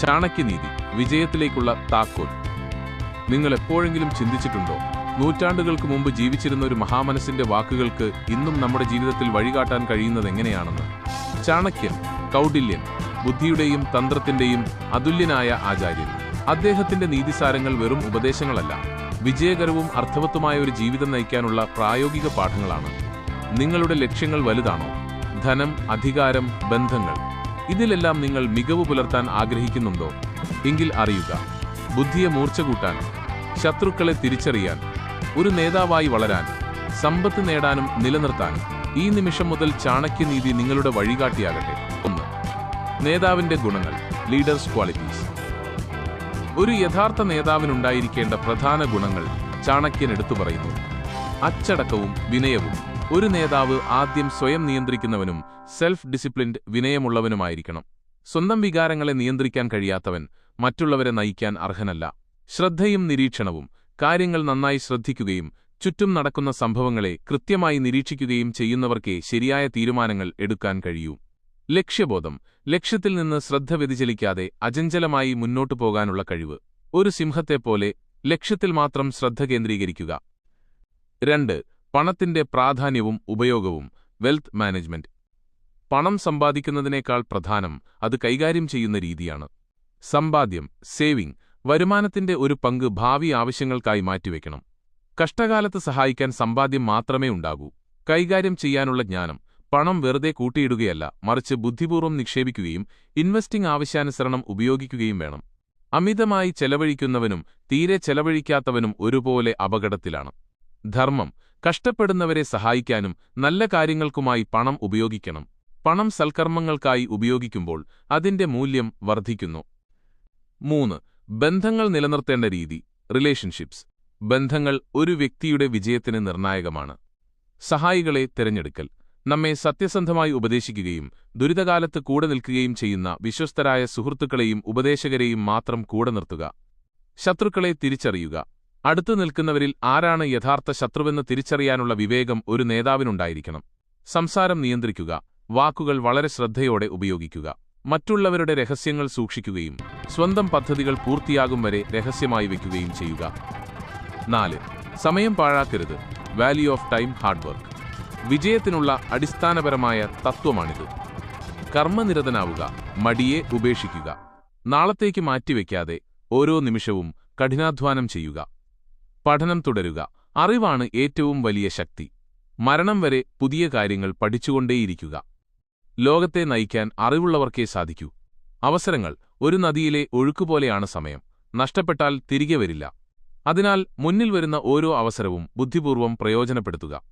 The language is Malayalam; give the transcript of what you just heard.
ചാണക്യനീതി വിജയത്തിലേക്കുള്ള താക്കോൽ. നിങ്ങൾ എപ്പോഴെങ്കിലും ചിന്തിച്ചിട്ടുണ്ടോ? നൂറ്റാണ്ടുകൾക്ക് മുമ്പ് ജീവിച്ചിരുന്ന ഒരു മഹാമനസിന്റെ വാക്കുകൾക്ക് ഇന്നും നമ്മുടെ ജീവിതത്തിൽ വഴികാട്ടാൻ കഴിയുന്നത് എങ്ങനെയാണെന്ന്? ചാണക്യൻ കൗടില്യൻ ബുദ്ധിയുടെയും തന്ത്രത്തിന്റെയും അതുല്യനായ ആചാര്യൻ. അദ്ദേഹത്തിന്റെ നീതിസാരങ്ങൾ വെറും ഉപദേശങ്ങളല്ല വിജയകരവും അർത്ഥവത്തുമായ ഒരു ജീവിതം നയിക്കാനുള്ള പ്രായോഗിക പാഠങ്ങളാണ്. നിങ്ങളുടെ ലക്ഷ്യങ്ങൾ വലുതാണോ? ധനം അധികാരം ബന്ധങ്ങൾ. ഇതിലെല്ലാം നിങ്ങൾ മികവ് പുലർത്താൻ ആഗ്രഹിക്കുന്നുണ്ടോ? എങ്കിൽ അറിയുക. ബുദ്ധിയെ മൂർച്ച കൂട്ടാൻ ശത്രുക്കളെ തിരിച്ചറിയാൻ ഒരു നേതാവായി വളരാൻ സമ്പത്ത് നേടാനും നിലനിർത്താൻ ഈ നിമിഷം മുതൽ ചാണക്യനീതി നിങ്ങളുടെ വഴികാട്ടിയാകട്ടെ. ഒന്ന്. നേതാവിന്റെ ഗുണങ്ങൾ ലീഡേഴ്സ് ക്വാളിറ്റീസ് ഒരു യഥാർത്ഥ നേതാവിനുണ്ടായിരിക്കേണ്ട പ്രധാന ഗുണങ്ങൾ ചാണക്യൻ എടുത്തു പറയുന്നു. അച്ചടക്കവും വിനയവും. ഒരു നേതാവ് ആദ്യം സ്വയം നിയന്ത്രിക്കുന്നവനും സെൽഫ് ഡിസിപ്ലിൻഡ് വിനയമുള്ളവനുമായിരിക്കണം. സ്വന്തം വികാരങ്ങളെ നിയന്ത്രിക്കാൻ കഴിയാത്തവൻ മറ്റുള്ളവരെ നയിക്കാൻ അർഹനല്ല. ശ്രദ്ധയും നിരീക്ഷണവും കാര്യങ്ങൾ നന്നായി ശ്രദ്ധിക്കുകയും ചുറ്റും നടക്കുന്ന സംഭവങ്ങളെ കൃത്യമായി നിരീക്ഷിക്കുകയും ചെയ്യുന്നവർക്കേ ശരിയായ തീരുമാനങ്ങൾ എടുക്കാൻ കഴിയൂ. ലക്ഷ്യബോധം ലക്ഷ്യത്തിൽ നിന്ന് ശ്രദ്ധ വ്യതിചലിക്കാതെ അചഞ്ചലമായി മുന്നോട്ടു പോകാനുള്ള കഴിവ്. ഒരു സിംഹത്തെപ്പോലെ ലക്ഷ്യത്തിൽ മാത്രം ശ്രദ്ധ കേന്ദ്രീകരിക്കുക. രണ്ട് പണത്തിന്റെ പ്രാധാന്യവും ഉപയോഗവും വെൽത്ത് മാനേജ്മെന്റ്. പണം സമ്പാദിക്കുന്നതിനേക്കാൾ പ്രധാനം അത് കൈകാര്യം ചെയ്യുന്ന രീതിയാണ്. സമ്പാദ്യം സേവിംഗ് വരുമാനത്തിന്റെ ഒരു പങ്ക് ഭാവി ആവശ്യങ്ങൾക്കായി മാറ്റിവെക്കണം. കഷ്ടകാലത്ത് സഹായിക്കാൻ സമ്പാദ്യം മാത്രമേ ഉണ്ടാകൂ. കൈകാര്യം ചെയ്യാനുള്ള ജ്ഞാനം പണം വെറുതെ കൂട്ടിയിടുകയല്ല മറിച്ച് ബുദ്ധിപൂർവം നിക്ഷേപിക്കുകയും ഇൻവെസ്റ്റിംഗ് ആവശ്യാനുസരണം ഉപയോഗിക്കുകയും വേണം. അമിതമായി ചെലവഴിക്കുന്നവനും തീരെ ചെലവഴിക്കാത്തവനും ഒരുപോലെ അപകടത്തിലാണ്. ധർമ്മം കഷ്ടപ്പെടുന്നവരെ സഹായിക്കാനും നല്ല കാര്യങ്ങൾക്കുമായി പണം ഉപയോഗിക്കണം. പണം സൽക്കർമ്മങ്ങൾക്കായി ഉപയോഗിക്കുമ്പോൾ അതിന്റെ മൂല്യം വർദ്ധിക്കുന്നു. മൂന്ന് ബന്ധങ്ങൾ നിലനിർത്തേണ്ട രീതി റിലേഷൻഷിപ്സ് ബന്ധങ്ങൾ ഒരു വ്യക്തിയുടെ വിജയത്തിന് നിർണായകമാണ്. സഹായികളെ തിരഞ്ഞെടുക്കൽ. നമ്മെ സത്യസന്ധമായി ഉപദേശിക്കുകയും ദുരിതകാലത്ത് കൂടെ നിൽക്കുകയും ചെയ്യുന്ന വിശ്വസ്തരായ സുഹൃത്തുക്കളെയും ഉപദേശകരെയും മാത്രം കൂടെ നിർത്തുക. ശത്രുക്കളെ തിരിച്ചറിയുക. അടുത്തു നിൽക്കുന്നവരിൽ ആരാണ് യഥാർത്ഥ ശത്രുവെന്ന് തിരിച്ചറിയാനുള്ള വിവേകം ഒരു നേതാവിനുണ്ടായിരിക്കണം. സംസാരം നിയന്ത്രിക്കുക വാക്കുകൾ വളരെ ശ്രദ്ധയോടെ ഉപയോഗിക്കുക മറ്റുള്ളവരുടെ രഹസ്യങ്ങൾ സൂക്ഷിക്കുകയും സ്വന്തം പദ്ധതികൾ പൂർത്തിയാകും വരെ രഹസ്യമായി വയ്ക്കുകയും ചെയ്യുക. നാല് സമയം പാഴാക്കരുത്. Value of time hard work. വിജയത്തിനുള്ള അടിസ്ഥാനപരമായ തത്വമാണിത്. കർമ്മനിരതനാവുക മടിയെ ഉപേക്ഷിക്കുക. നാളത്തേക്ക് മാറ്റിവെക്കാതെ ഓരോ നിമിഷവും കഠിനാധ്വാനം ചെയ്യുക. പഠനം തുടരുക. അറിവാണ് ഏറ്റവും വലിയ ശക്തി. മരണം വരെ പുതിയ കാര്യങ്ങൾ പഠിച്ചുകൊണ്ടേയിരിക്കുക. ലോകത്തെ നയിക്കാൻ അറിവുള്ളവർക്കേ സാധിക്കൂ. അവസരങ്ങൾ ഒരു നദിയിലെ ഒഴുക്കുപോലെയാണ് സമയം. നഷ്ടപ്പെട്ടാൽ തിരികെ വരില്ല. അതിനാൽ മുന്നിൽ വരുന്ന ഓരോ അവസരവും ബുദ്ധിപൂർവം പ്രയോജനപ്പെടുത്തുക.